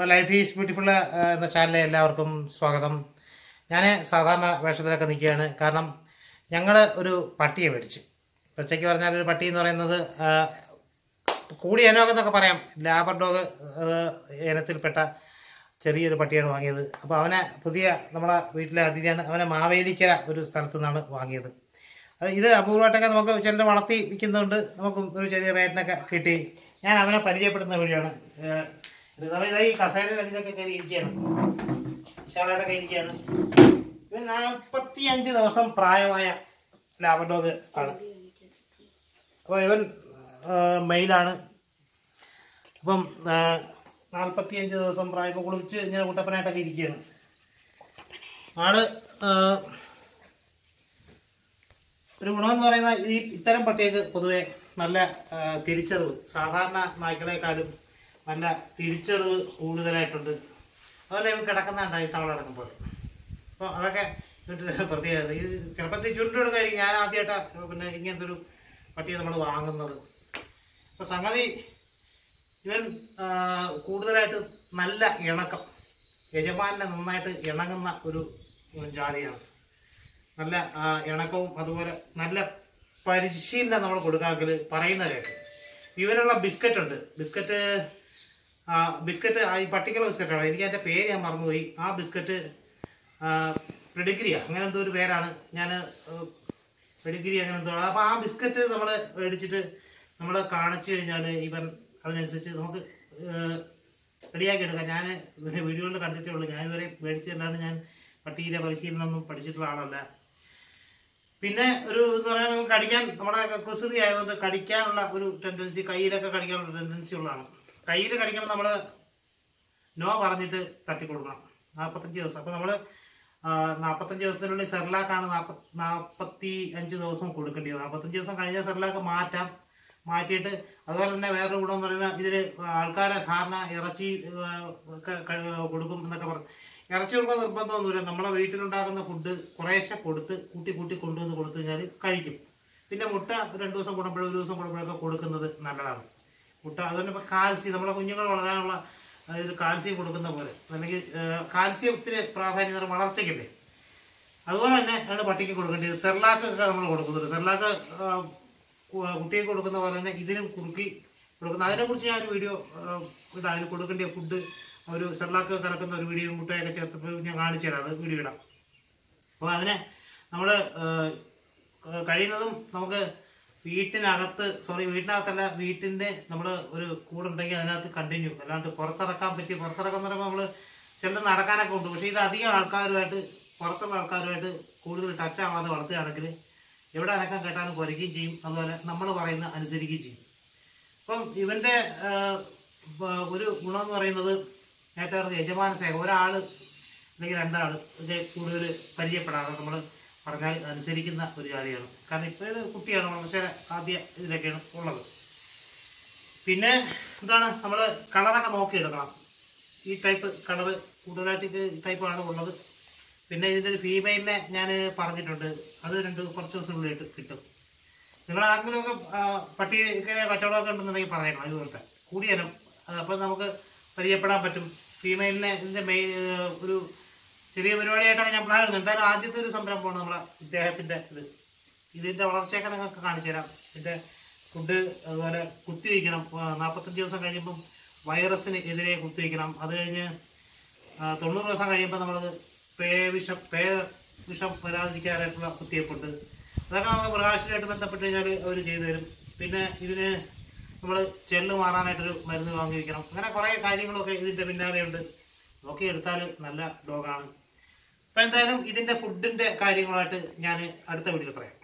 അപ്പോൾ life is beautiful എന്ന ചാനലിലെ എല്ലാവർക്കും സ്വാഗതം. ഞാൻ സാധാരണ വേഷത്തിലൊക്കെ നിൽക്കുകയാണ്. കാരണം ഞങ്ങൾ ഒരു പട്ടിയെ മേടിച്ചു. ഉച്ചയ്ക്ക് പറഞ്ഞാൽ ഒരു പട്ടി എന്ന് പറയുന്നത് കൂടി ഇനമൊക്കെ എന്നൊക്കെ പറയാം. ലാബർ ഡോഗ് ഇനത്തിൽപ്പെട്ട ചെറിയൊരു പട്ടിയാണ് വാങ്ങിയത്. അപ്പോൾ അവനെ പുതിയ നമ്മളെ വീട്ടിലെ അതിഥിയാണ്. അവനെ മാവേലിക്കര ഒരു സ്ഥലത്തു നിന്നാണ് വാങ്ങിയത്. ഇത് അപൂർവമായിട്ടൊക്കെ നമുക്ക് ചിലർ വളർത്തി വിൽക്കുന്നതുകൊണ്ട് നമുക്ക് ഒരു ചെറിയ റേറ്റിനൊക്കെ കിട്ടി. ഞാൻ അവനെ പരിചയപ്പെടുന്ന വഴിയാണ് ഏഹ് ഇത് അവൻ ഇതാ ഈ കസേരയുടെ കയറി ഇരിക്കുകയാണ് ഷാറയുടെ കയറി ഇരിക്കുകയാണ് ഇവൻ നാൽപ്പത്തി അഞ്ച് ദിവസം പ്രായമായ ലാബഡോഗ് ആണ്. അപ്പോൾ ഇവൻ മെയിലാണ്. അപ്പം നാൽപ്പത്തി അഞ്ച് ദിവസം പ്രായം ഇപ്പോൾ കുളിച്ച് ഇങ്ങനെ കുട്ടപ്പനായിട്ടൊക്കെ ഇരിക്കുകയാണ്. ആൾ ഒരു ഗുണമെന്ന് പറയുന്ന ഈ ഇത്തരം പട്ടികൾക്ക് പൊതുവെ നല്ല തിരിച്ചറിവ്. സാധാരണ നായ്ക്കളെക്കാളും നല്ല തിരിച്ചറിവ് കൂടുതലായിട്ടുണ്ട്. അതുപോലെ ഇവ ഈ തവള കിടക്കുമ്പോൾ. അപ്പോൾ അതൊക്കെ പ്രത്യേകത. ഈ ചിലപ്പോൾ ചുരുണ്ടെടുക്കായിരിക്കും ഞാൻ ആദ്യമായിട്ടാണ് പിന്നെ ഇങ്ങനത്തെ ഒരു പട്ടിയെ നമ്മൾ വാങ്ങുന്നത്. അപ്പോൾ സംഗതി ഇവൻ കൂടുതലായിട്ട് നല്ല ഇണക്കം. യജമാനെ നന്നായിട്ട് ഇണങ്ങുന്ന ഒരു ജാതിയാണ്. നല്ല ഇണക്കവും അതുപോലെ നല്ല പരിശീലനം നമ്മൾ കൊടുക്കാമെങ്കിൽ പറയുന്ന ഇവനുള്ള ബിസ്ക്കറ്റ് ഉണ്ട് ബിസ്ക്കറ്റ് ബിസ്ക്കറ്റ് ഈ പട്ടിക്കുള്ള ബിസ്ക്കറ്റാണ്. എനിക്ക് അതിന്റെ പേര് ഞാൻ മറന്നുപോയി. ആ ബിസ്ക്കറ്റ് പ്രിഡിഗ്രിയ അങ്ങനെ എന്തോ ഒരു പേരാണ്. ഞാൻ പെഡിഗ്രി അങ്ങനെ എന്തോ അപ്പോൾ ആ ബിസ്ക്കറ്റ് നമ്മൾ മേടിച്ചിട്ട് നമ്മൾ കാണിച്ചു കഴിഞ്ഞാൽ ഇവൻ അതിനനുസരിച്ച് നമുക്ക് റെഡിയാക്കി എടുക്കാം. ഞാൻ വീഡിയോയിൽ കണ്ടിട്ടേ ഉള്ളൂ. ഞാൻ ഇതുവരെ മേടിച്ചിട്ടാണ് ഞാൻ പട്ടിയിലെ പരിശീലനം ഒന്നും പഠിച്ചിട്ടുള്ള ആളല്ല. പിന്നെ ഒരു എന്ന് നമുക്ക് കടിക്കാൻ നമ്മുടെ കുസൃതി ആയതുകൊണ്ട് കടിക്കാനുള്ള ഒരു ടെൻഡൻസി കയ്യിലൊക്കെ കടിക്കാനുള്ള ടെൻഡൻസി ഉള്ളതാണ്. കയ്യിൽ കടിക്കുമ്പോൾ നമ്മൾ നോ പറഞ്ഞിട്ട് തട്ടി തട്ടിക്കൊടുക്കണം. നാൽപ്പത്തഞ്ച് ദിവസം. അപ്പോൾ നമ്മൾ നാൽപ്പത്തഞ്ച് ദിവസത്തിനുള്ളിൽ സെർലാക്കാണ് നാൽപ്പത്തി നാൽപ്പത്തി അഞ്ച് ദിവസം കൊടുക്കേണ്ടത് നാൽപ്പത്തഞ്ച് ദിവസം കഴിഞ്ഞാൽ സെർലാക്ക് മാറ്റാം. മാറ്റിയിട്ട് അതുപോലെ തന്നെ വേറൊരു ഗുണം എന്ന് പറയുന്നത് ഇതിൽ ആൾക്കാരെ ധാരണ ഇറച്ചി കൊടുക്കും എന്നൊക്കെ പറഞ്ഞു. ഇറച്ചി കൊടുക്കാൻ നിർബന്ധമൊന്നുമില്ല. നമ്മളെ വീട്ടിലുണ്ടാക്കുന്ന ഫുഡ് കുറേശ്ശെ കൊടുത്ത് കൂട്ടി കൂട്ടി കൊണ്ടുവന്ന് കൊടുത്തു കഴിഞ്ഞാൽ കഴിക്കും. പിന്നെ മുട്ട രണ്ട് ദിവസം കൂടുമ്പോഴും ഒരു ദിവസം കൂടുമ്പോഴൊക്കെ കൊടുക്കുന്നത് നല്ലതാണ്. മുട്ട അതുകൊണ്ട് ഇപ്പോൾ കാൽസ്യം നമ്മുടെ കുഞ്ഞുങ്ങൾ വളരാനുള്ള ഇത് കാൽസ്യം കൊടുക്കുന്ന പോലെ. അല്ലെങ്കിൽ കാൽസ്യം കാൽസ്യത്തിന് പ്രാധാന്യം വളർച്ചയ്ക്കല്ലേ? അതുപോലെ തന്നെ ആണ് പട്ടിക്ക് കൊടുക്കേണ്ടത്. സെർലാക്ക് ഒക്കെ നമ്മൾ കൊടുക്കുന്നുണ്ട്. സെർലാക്ക് കുട്ടിക്ക് കൊടുക്കുന്ന പോലെ തന്നെ ഇതിനും കുറുക്കി കൊടുക്കുന്ന. അതിനെക്കുറിച്ച് ഞാൻ ഒരു വീഡിയോ ഇത് അതിന് കൊടുക്കേണ്ട ഫുഡ് ഒരു സെർലാക്ക് കലക്കുന്ന ഒരു വീഡിയോ മുട്ടയൊക്കെ ചേർത്തപ്പോൾ ഞാൻ കാണിച്ചു തരാം. അത് വീഡിയോ ഇടാം. അപ്പോൾ അതിനെ നമ്മൾ കഴിയുന്നതും നമുക്ക് വീട്ടിനകത്ത് സോറി വീട്ടിനകത്തല്ല വീട്ടിന്റെ നമ്മൾ ഒരു കൂടുണ്ടെങ്കിൽ അതിനകത്ത് കണ്ടിന്യൂ അല്ലാണ്ട് പുറത്തിറക്കാൻ പറ്റി പുറത്തിറക്കാൻ പറയുമ്പോൾ നമ്മൾ ചിലത് നടക്കാനൊക്കെ ഉണ്ട്. പക്ഷേ ഇത് അധികം ആൾക്കാരുമായിട്ട് പുറത്തുള്ള ആൾക്കാരുമായിട്ട് കൂടുതൽ ടച്ച് ആവാതെ വളർത്തുകയാണെങ്കിൽ എവിടെ അനക്കം കേട്ടാലും കുരയ്ക്കുകയും ചെയ്യും. അതുപോലെ നമ്മൾ പറയുന്ന അനുസരിക്കുകയും ചെയ്യും. അപ്പം ഇവന്റെ ഒരു ഗുണം എന്ന് പറയുന്നത് നേരത്തെ പറഞ്ഞ യജമാന സ്നേഹം. ഒരാൾ അല്ലെങ്കിൽ രണ്ടാൾ ഇത് കൂടുതൽ പരിചയപ്പെടാതെ നമ്മൾ പറഞ്ഞാൽ അനുസരിക്കുന്ന ഒരു ജാതിയാണ്. കാരണം ഇപ്പോൾ ഇത് കുട്ടിയാണ് വളരെ ആദ്യ ഇതിലൊക്കെയാണ് ഉള്ളത്. പിന്നെ എന്താണ് നമ്മൾ കളറൊക്കെ നോക്കി എടുക്കണം ഈ ടൈപ്പ് കളർ കൂടുതലായിട്ട് ടൈപ്പാണ് ഉള്ളത്. പിന്നെ ഇതിന്റെ ഒരു ഫീമെയിലിനെ ഞാൻ പറഞ്ഞിട്ടുണ്ട്. അത് രണ്ട് കുറച്ച് ദിവസത്തിനുള്ളിൽ കിട്ടും. നിങ്ങൾ ആർക്കെങ്കിലുമൊക്കെ ആ, പട്ടി ഇങ്ങനെ കച്ചവടമൊക്കെ ഉണ്ടെന്നുണ്ടെങ്കിൽ പറയണം ഇതുപോലത്തെ. കൂടിയനം അപ്പം നമുക്ക് പരിചയപ്പെടാൻ പറ്റും. ഫീമെയിലിനെ ഇതിന്റെ മെയിൻ ഒരു ചെറിയ പരിപാടിയായിട്ടൊക്കെ ഞാൻ പ്ലാൻ ഇടുന്നു എന്തായാലും ആദ്യത്തെ ഒരു സംരംഭമാണ് നമ്മളെ ഇദ്ദേഹത്തിന്റെ ഇത്. ഇതിന്റെ വളർച്ചയൊക്കെ നിങ്ങൾക്ക് കാണിച്ചു തരാം. ഇതിന്റെ ഫുഡ് അതുപോലെ കുത്തിവയ്ക്കണം നാൽപ്പത്തഞ്ച് ദിവസം കഴിയുമ്പം വൈറസിന് എതിരെ കുത്തിവയ്ക്കണം അത് കഴിഞ്ഞ് തൊണ്ണൂറ് ദിവസം കഴിയുമ്പോൾ നമ്മൾ പേ വിഷം പേ വിഷം വരാതിരിക്കാനായിട്ടുള്ള കുത്തിവയ്പ്പുണ്ട് അതൊക്കെ നമുക്ക് മൃഗാശുപത്രിയായിട്ട് ബന്ധപ്പെട്ട് കഴിഞ്ഞാൽ അവർ ചെയ്തു തരും. പിന്നെ ഇതിന് നമ്മൾ ചെല്ല് മാറാനായിട്ടൊരു മരുന്ന് വാങ്ങിയിരിക്കണം അങ്ങനെ കുറേ കാര്യങ്ങളൊക്കെ ഇതിന്റെ പിന്നാലെയുണ്ട്. നോക്കി എടുത്താൽ നല്ല ഡോഗാണ് അപ്പം എന്തായാലും ഇതിന്റെ ഫുഡിന്റെ കാര്യങ്ങളായിട്ട് ഞാൻ അടുത്ത വീഡിയോയിൽ പറയാം.